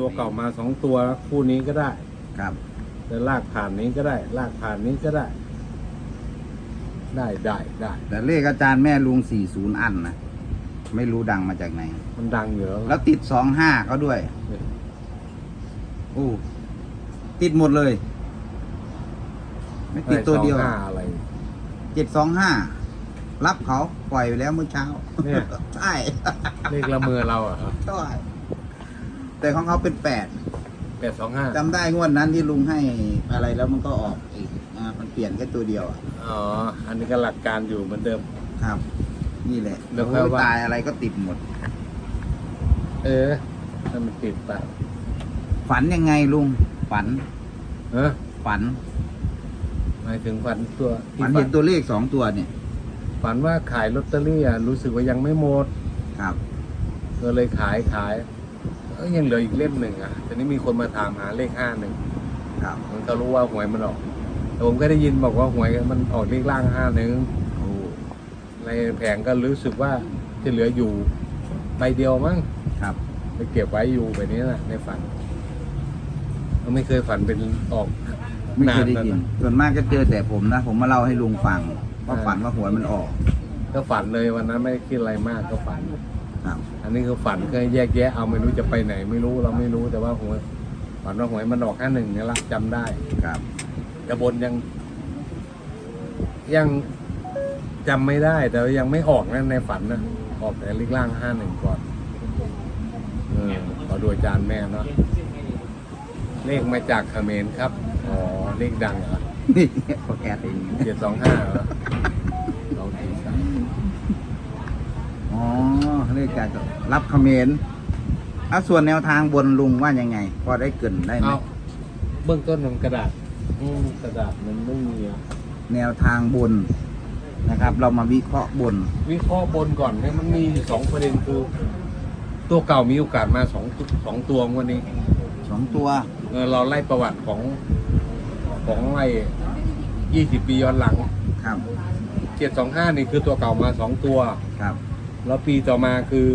ตัวเก่ามาสองตัวคู่นี้ก็ได้ครับจะลากผ่านนี้ก็ได้ ลากผ่านนี้ก็ได้ ได้ได้ได้แต่เลขอาจารย์แม่ลุงสี่ศูนย์อันนะไม่รู้ดังมาจากไหน มันดังอยู่แล้วแล้วติดสองห้าเขาด้วยโอ้ติดหมดเลย ไม่ติดตัวเดียวไห้าอะไรเจ็ดสองห้ารับเขาปล่อยไปแล้วเมื่อเช้าเนี่ยใช่เลขละเมอเราอะครับใช่ แต่ของเขาเป็นแปดแปดสองห้าจำได้งวดนั้นที่ลุงให้อะไรแล้วมันก็ออกอีกอ่ามันเปลี่ยนแค่ตัวเดียวอะอ๋อ อันนี้ก็หลักการอยู่เหมือนเดิม ครับ นี่แหละเดี๋ยวโอ้ค่อยยว่าตายอะไรก็ติดหมด เออถ้ามันติดไปฝันยังไงลุง ฝันเออฝันหมายถึงฝันตัวที่ฝันเห็นตัวเลขสองตัวเนี่ยฝันว่าขายลอตเตอรี่อะรู้สึกว่ายังไม่หมด ครับ ก็เลยขายขาย เอ้ยยังเหลืออีกเล่มหนึ่งอะทีนี้มีคนมาถามหาเลขห้าหนึ่งครับมันก็รู้ว่าหวยมันออกแต่ผมก็ได้ยินบอกว่าหวยมันออกเลขล่างห้าหนึ่งโอ้ในแผงก็รู้สึกว่าจะเหลืออยู่ใบเดียวมั้งครับไปเก็บไว้อยู่แบบนี้นะในฝันก็ไม่เคยฝันเป็นออกไม่เคยได้แล้วยินนะส่วนมากก็เจอแต่ผมนะ ผมมาเล่าให้ลุงฟังว่าเออฝันว่าหวยมันออก ก็ฝันเลยวันนั้นไม่ได้คิดอะไรมากก็ฝันครับ อันนี้คือฝันก็แยกแยะเอาไม่รู้จะไปไหน ไม่รู้เราไม่รู้แต่ว่าหวยฝันว่าหวยมันออกแค่หนึ่งเนี่ยละจำได้ครับแต่บนยัง ยังจำไม่ได้ แต่ว่ายังไม่ออกนะในฝันนะออกแต่เลขล่างห้าหนึ่งก่อนเออขอดูอาจารย์แม่เนาะเลขมาจากเขมรครับอ๋อเลขดังเหรอนี่เขาแอดเองเจ็ดสองห้าเหรอสองสี่สาม อ๋อเลขจากรับคอมเขมนต์อะส่วนแนวทางบนลุงว่ายังไง พอได้เกรินได้ไหมเอาเบื้องต้นมันกระดาษอืมกระดาษมันไม่มีอะแนวทางบนนะครับ เรามาวิเคราะห์บน วิเคราะห์บนก่อนเนี่ยมันมีอยู่สองประเด็นคือ ตัวเก่ามีโอกาสมาสองสองตัวงวันนี้สองตัวเออเราไล่ประวัติของของไอ้ยี่สิบปีย้อนหลังครับเจ็ดสองห้านี่คือตัวเก่ามาสองตัว ครับ แล้วปีต่อมาคือ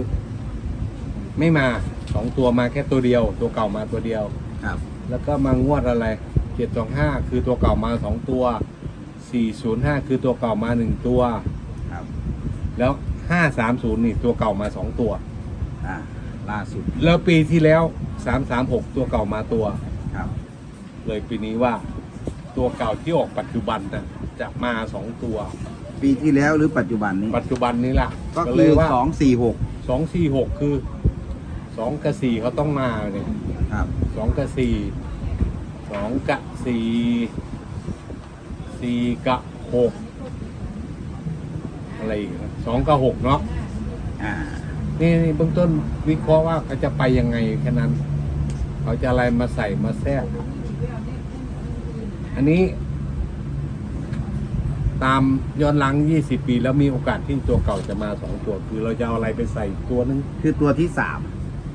ไม่มาสองตัวมาแค่ตัวเดียว ตัวเก่ามาตัวเดียว ครับ แล้วก็มางวดอะไรเจ็ดสองห้าคือตัวเก่ามาสองตัวสี่ศูนย์ห้าคือตัวเก่ามาหนึ่งตัว ครับ แล้วห้าสามศูนย์นี่ตัวเก่ามาสองตัว อ่า ล่าสุด แล้วปีที่แล้วสามสามหกตัวเก่ามาตัว ครับ เลยปีนี้ว่า ตัวเก่าที่ออกปัจจุบันนะจะมาสองตัว ปีที่แล้วหรือปัจจุบันนี้ ปัจจุบันนี้ล่ะก็เลคือยว่าสองสี่หกสองสี่หกคือสองกับสี่เขาต้องมาเนี่ยครับสองกับสี่สองกับสี่สี่กับหกอะไรอีกนะสองกับหกเนาะอ่านี่นี่เบื้องต้นวิเคราะห์ว่าเขาจะไปยังไงแค่นั้น เขาจะอะไรมาใส่มาแทรกอันนี้ ตามย้อนหลัง 20 ปี แล้วมีโอกาสที่ตัวเก่าจะมาสองตัว คือเราจะเอาอะไรไปใส่ตัวนึงคือตัวที่สาม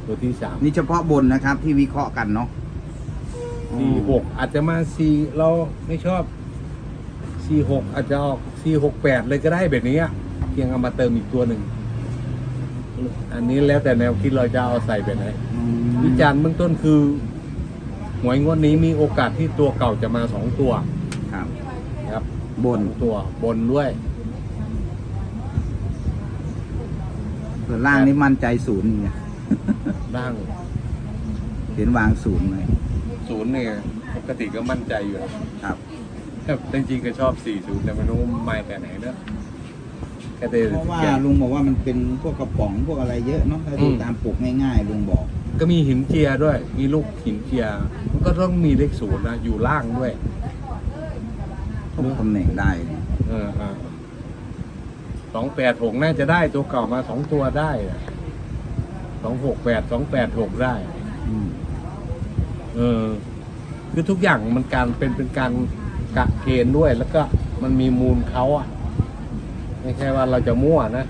ตัวที่สามนี่เฉพาะบนนะครับที่วิเคราะห์กันเนาะสี่หกอาจจะมาสี่เราไม่ชอบสี่หกอาจจะออกสี่หกแปดเลยก็ได้แบบนี้อะเพียงเอามาเติมอีกตัวหนึ่งอันนี้แล้วแต่แนวคิดเราจะเอาใส่แบบไหนอืมวิจารณ์เบื้องต้นคือหวยงวดนี้มีโอกาสที่ตัวเก่าจะมาสองตัวครั บครับบนสองตัวบนด้วย ส่วนล่างนี่มั่นใจศูนย์เนี่ยร่างเห็นวางศูนย์เลยศูนย์เนี่ยปกติก็มั่นใจอยู่แล้วครับ แต่จริงๆก็ชอบสี่ศูนย์แต่ไม่รู้มาแต่ไหนเนอะแค่เดเพราะว่าลุงบอกว่ามันเป็นพวกกระป๋องพวกอะไรเยอะเนาะถ้าดูตามปกง่ายๆลุงบอก ก็มีหินเจียด้วย มีลูกหินเจียมันก็ต้องมีเลขศูนย์นะอยู่ล่างด้วย ทุกตำแหน่งได้เนี่ยเออสองแปดหกน่าจะได้ตัวเก่ามาสองตัวได้สองหกแปดสองแปดหกได้ อืมเออ คือทุกอย่างมันการเป็นเป็นการกะเกณฑ์ด้วย แล้วก็มันมีมูลเขาอะ ไม่ใช่ว่าเราจะมั่วนะ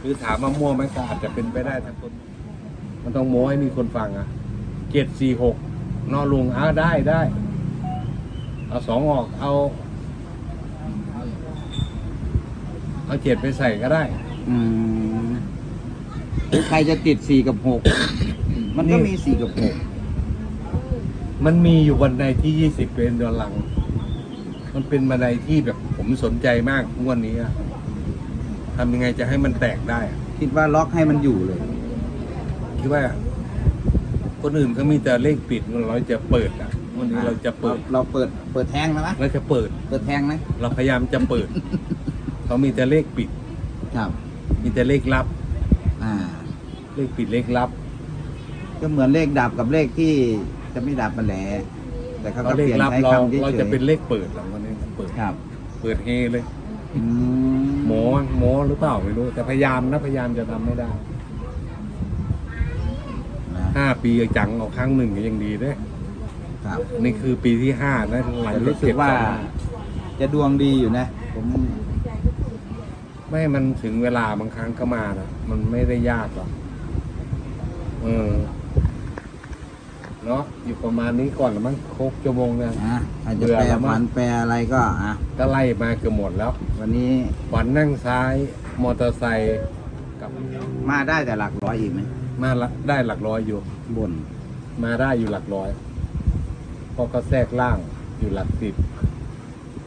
คือถามว่ามั่วไหมก็อาจจะเป็นไปได้ทั้งคน มันต้องโม้ให้มีคนฟังอะเจ็ดสี่หกนอลุงอ้าได้ได้ เอาสองออกเอา เอาเจ็ดไปใส่ก็ได้ อืมหรือใครจะติดสี่กับหกมันก็มีสี่กับหกมันมีอยู่วันใดที่ยี่สิบเป็นดอลลัง มันเป็นบันไดที่แบบผมสนใจมากงวดนี้อะทำยังไงจะให้มันแตกได้อะคิดว่าล็อกให้มันอยู่เลย คิดว่า คนอื่นก็มีแต่เลขปิดเราจะเปิดอะ วันนี้เราจะเปิด เราเปิดเปิดแทงแล้วนะเราจะเปิด เปิดแทงนะเราพยายามจะเปิด เขามีแต่เลขปิด ครับ มีแต่เลขลับ อ่า เลขปิดเลขลับ ก็เหมือนเลขดับกับเลขที่จะไม่ดับมันแหละแต่เขาเราก็เลเปขลี่ยนลับใช้เราคำเฉยๆเราจะเป็นเลขเปิดหลังวันนี้เปิดครับ เปิดเฮเลยอืมหมอหมอหรือเปล่าไม่รู้ แต่พยายามนะพยายามจะทำไม่ได้นะห้าปีจังเอาครั้งหนึ่งก็ยังดีเด้ ครับ นี่คือปีที่ห้านะหลังแต่เลรู้ขสึเจ็กดว่า สองจะดวงดีอยู่นะ ผมไม่มันถึงเวลาบางครั้งก็มานะมันไม่ได้ยากหรอกเออเนาะอยู่ประมาณนี้ก่อนละมั้งครบชั่วโมงเนี่ย อะอาจจะเบื่อแปลแล้วมั้งฝันแปลอะไรก็อะก็ไล่มาเกือบหมดแล้ววันนี้วันนั่งซ้าย มอเตอร์ไซค์กับมาได้แต่หลักร้อยอีกไหมมาละได้หลักร้อยอยู่ บน มาได้อยู่หลักร้อย พอก็แทรกล่างอยู่หลักสิบ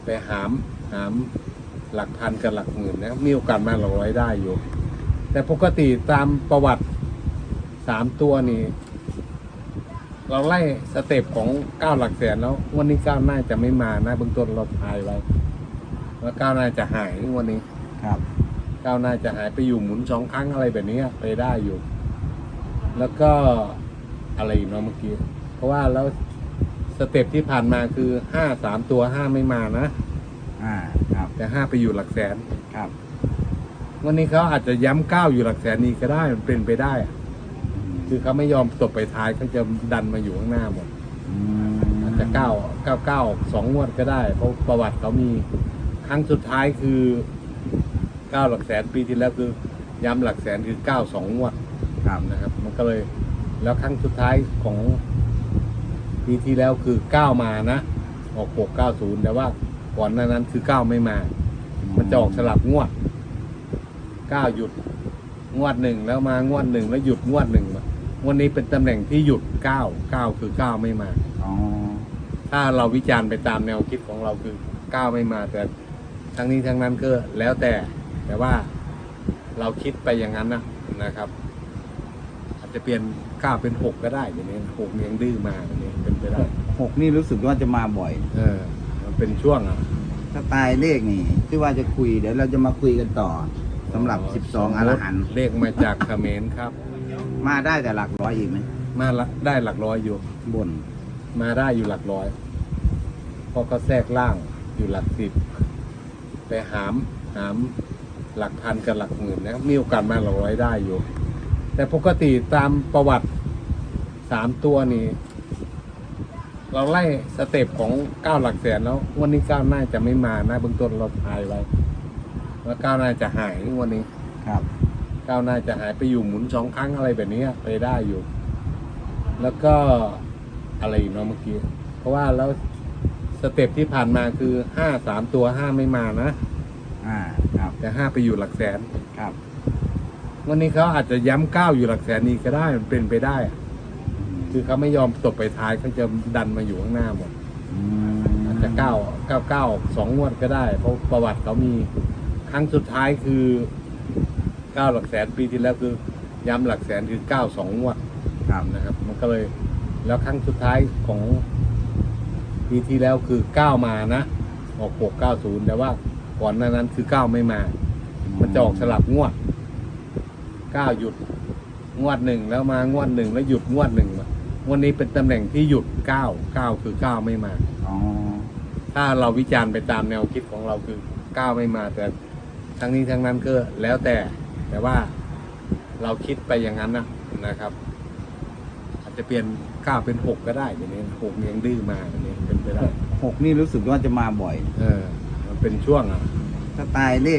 ไปหามหามหลักพันกับหลักหมื่นนะมีโอกาสมาหลักร้อยได้อยู่ แต่ปกติตามประวัติสามตัวนี้เราไล่สเต็ปของเก้าหลักแสนแล้ววันนี้เก้าน่าจะไม่มานะเบื้องต้นเราทายไว้ว่าเก้าน่าจะหายวันนี้ครับก้าวหน้าจะหายไปอยู่หมุนสองครั้งอะไรแบบนี้ไปได้อยู่ แล้วก็อะไรอีกเนาะเมื่อกี้ เพราะว่าแล้ว สเต็ปที่ผ่านมาคือห้าสามตัวห้าไม่มานะอ่าครับแต่ห้าไปอยู่หลักแสน ครับวันนี้เขาอาจจะย้ำเก้าอยู่หลักแสนนี้ก็ได้มันเป็นไปได้อะคือเขาไม่ยอมตบไปท้ายเขาจะดันมาอยู่ข้างหน้าหมดอืมอาจจะเก้าเก้าเก้าสองงวดก็ได้ เพราะประวัติเขามีครั้งสุดท้ายคือเก้าหลักแสนปีที่แล้วคือ ย้ำหลักแสนคือเก้าสองงวดครับนะครับ มันก็เลย แล้วครั้งสุดท้ายของ ปีที่แล้วคือเก้ามานะ ออกหกเก้าศูนย์แต่ว่าก่อนหน้านั้นคือเก้าไม่มา มันจะออกสลับงวดเก้าหยุดงวดหนึ่งแล้วมางวดหนึ่งแล้วหยุดงวดหนึ่งมางวันนี้เป็นตำแหน่งที่หยุดเก้าเก้าคือเก้าไม่มาอ๋อถ้าเราวิจารณ์ไปตามแนวคิดของเราคือก้าวไม่มา แต่ทั้งนี้ทั้งนั้นก็แล้วแต่แต่ว่าเราคิดไปอย่างนั้นนะนะครับอา จจะเปลี่ยนก้าวเป็นหกก็ได้อย่างนี้หกยังดื้อมาอย่างนี้เป็นไปได้หกนี่รู้สึกว่าจะมาบ่อย เออ มันเป็นช่วงอะสไตล์เลขนี่ที่ว่าจะคุยเดี๋ยวเราจะมาคุยกันต่อสำหรับ 12อรหันต์เลขมาจากเขมรครับ มาได้แต่หลักร้อยอีกไหมมาละได้หลักร้อยอยู่ บน มาได้อยู่หลักร้อยพอก็แทรกล่างอยู่หลักสิบไปหามหามหลักพันกับหลักหมื่นนะมีโอกาสมาหลักร้อยได้อยู่ แต่ปกติตามประวัติสามตัวนี้เราไล่สเต็ปของเก้าหลักแสนแล้ววันนี้เก้าน่าจะไม่มานะเบื้องต้นเราทายไว้ว่าเก้าน่าจะหายวันนี้ครับก้าวหน้าจะหายไปอยู่หมุนสองครั้งอะไรแบบนี้ไปได้อยู่ แล้วก็อะไรอีกเนาะเมื่อกี้ เพราะว่าแล้วสเต็ปที่ผ่านมาคือห้าสามตัวห้าไม่มานะ อ่า ครับ แต่ห้าไปอยู่หลักแสนครับ วันนี้เขาอาจจะย้ำเก้าอยู่หลักแสนนี้ก็ได้มันเป็นไปได้อะคือเขาไม่ยอมตบไปท้ายเขาจะดันมาอยู่ข้างหน้าหมดมอาจจะเก้าเก้าเก้าสองงวดก็ได้ เพราะประวัติเขามีครั้งสุดท้ายคือเก้าหลักแสนปีที่แล้วคือ ย้ำหลักแสนคือเก้าสองงวดครับนะครับ มันก็เลย แล้วครั้งสุดท้ายของปีที่แล้วคือเก้ามานะออกหกเก้าศูนย์แต่ว่าก่อนหน้านั้นคือเก้าไม่มา มันจะออกสลับงวด เก้าหยุดงวดหนึ่งแล้วมางวดหนึ่งแล้วหยุดงวดหนึ่งมาวันนี้เป็นตำแหน่งที่หยุดเก้าเก้าคือเก้าไม่มา อ๋อ ถ้าเราวิจารณ์ไปตามแนวคิดของเราคือก้าวไม่มา แต่ทั้งนี้ทั้งนั้นก็แล้วแต่แต่ว่าเราคิดไปอย่างนั้นนะนะครับ อาจจะเปลี่ยนก้าวเป็นหกก็ได้อย่างนี้หกยังดื้อมาอย่างนี้เป็นไปได้หกนี่รู้สึกว่าจะมาบ่อย เออ มันเป็นช่วงอะสไตล์เลข